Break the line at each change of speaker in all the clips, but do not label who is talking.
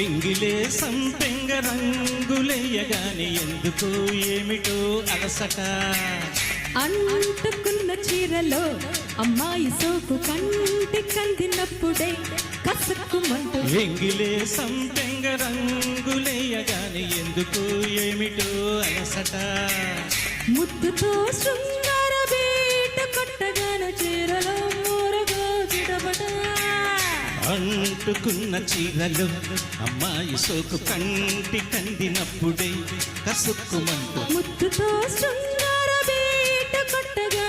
ఎంగిలే సంపెంగ రంగులెయ్యగాని ఎందుకు ఏమిటో అలసట.
అంటుకున్న చీరలో అమ్మాయి సోకు కంటి కందినప్పుడే కసుక్కుమంటూ
ఎంగిలే సంపెంగ రంగులెయ్యగాని ఎందుకు ఏమిటో అలసట.
ముద్దుతో శృంగార
అంటుకున్న చీరలు అమ్మాయి సోకు కంటి కందినప్పుడే కసుక్కుమంటూ
ముద్దుతో శృంగార బీట కొట్టగా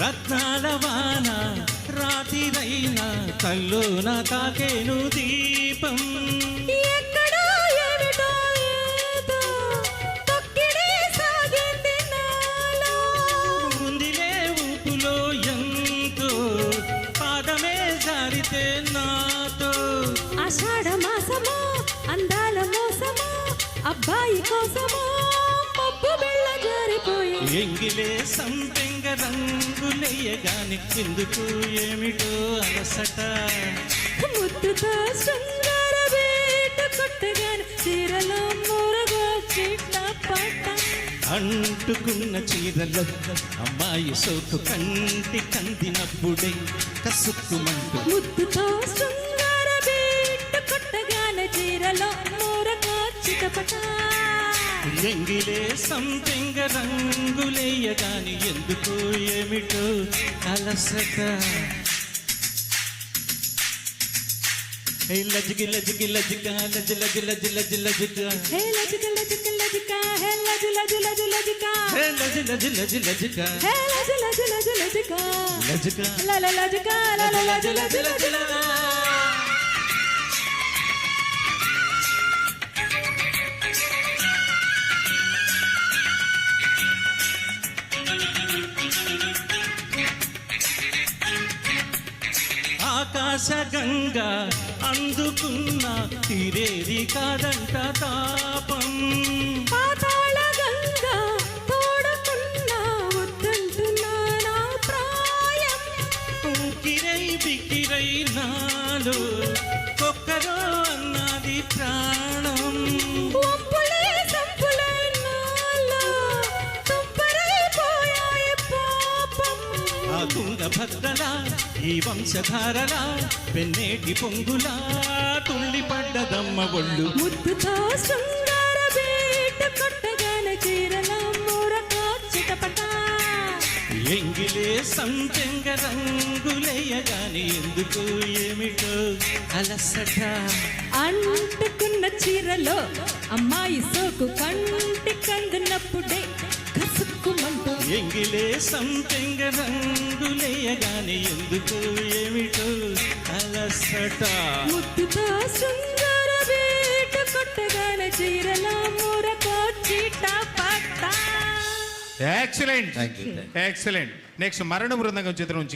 రత్నాల వాన రాతిరైన కల్లోన తాకేను దీపం.
ఎక్కడో ఏమిటో ఏదో తొక్కిడి అబ్బాయి కోసమో జారిపోయి.
ఎంగిలే సంపెంగ రంగులెయ్యగాని కిందుకు ఏమిటో అలసట.
ముద్దుతో శృంగార బీట కొట్టగానే చీరలో మూరగో చిట్ట పట్ట.
అంటుకున్న చీరలో అమ్మాయి సోకు కంటి కందినప్పుడే కసుక్కుమంటూ
ముద్దుతో శృంగార బీట కొట్టగానే చీరలో
ఎంగిలే సంపెంగ రంగులేయగాని ఎందుకు ఏమిటో అలసట ఏ లజ్గి లజ్గి లజ్గా లజ్ లజ్ లజ్ లజ్ లజ్గా
హే లజిక లజిక లజిక హే లజు లజు లజు లజిక
ఏ లజ్ లజ్ లజ్ లజ్గా
హే లజు లజు లజు లజిక
లజ్గా
లల లజిక లల లజు లజు లజిక
ఆకాశ గంగా అందుకున్న తీరేది కాదంట తాపం. నాలో ఒక్కరో అన్నది ప్రాణం. ఈ వంశధారలా పెన్నేటి పొంగులా తుళ్ళి పడ్డదమ్మ ఒళ్ళు.
ముద్దుతో శృంగార బీట కొట్టగానే చీరల
ఎంగిలే సంపెంగ రంగులేయగాని ఎందుకు ఏమిటో అలసట.
అంటుకున్న చీరలో అమ్మాయి సోకు కంటి కందినప్పుడే కసుక్కుమంటూ
ఎంగిలే సంపెంగ రంగులేయగాని ఎందుకు ఏమిటో అలసట.
ముద్దుతో శృంగార బీట కొట్టగానే చీరల మూరకో చీట పట్ట.
ఎక్సలెంట్ ఎక్సలెంట్ నెక్స్ట్ మరణ బృందంగం చిత్రం నుంచి